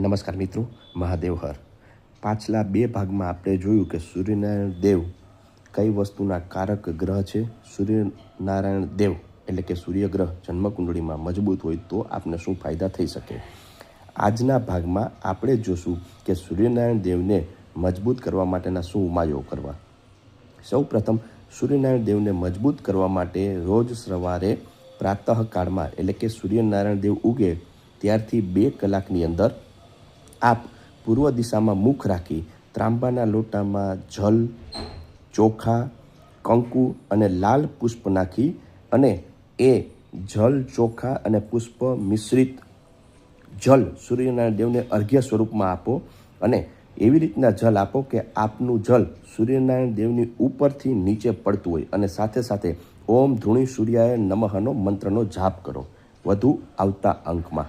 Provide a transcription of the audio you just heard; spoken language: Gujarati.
નમસ્કાર મિત્રો, મહાદેવ હર. પાછલા બે ભાગમાં આપણે જોયું કે સૂર્યનારાયણ દેવ કઈ વસ્તુના કારક ગ્રહ છે? સૂર્યનારાયણ દેવ એટલે કે સૂર્યગ્રહ જન્મકુંડળીમાં મજબૂત હોય તો આપને શું ફાયદા થઈ શકે? આજના ભાગમાં આપણે જોશું કે સૂર્યનારાયણ દેવને મજબૂત કરવા માટેના શું ઉમાયો કરવા. સૌ પ્રથમ સૂર્યનારાયણ દેવને મજબૂત કરવા માટે રોજ સવારે પ્રાતઃકાળમાં એટલે કે સૂર્યનારાયણ દેવ ઉગે ત્યારથી બે કલાકની અંદર આપ પૂર્વ દિશામાં મુખ રાખી ત્રાંબાના લોટામાં જલ, ચોખા, કંકુ અને લાલ પુષ્પ નાખી અને એ જલ, ચોખા અને પુષ્પ મિશ્રિત જલ સૂર્યનારાયણ દેવને અર્ઘ્ય સ્વરૂપમાં આપો અને એવી રીતના જલ આપો કે આપનું જલ સૂર્યનારાયણ દેવની ઉપરથી નીચે પડતું હોય અને સાથે સાથે ઓમ ધૂણી સૂર્યાય નમઃનો મંત્રનો જાપ કરો. વધુ આવતા અંકમાં.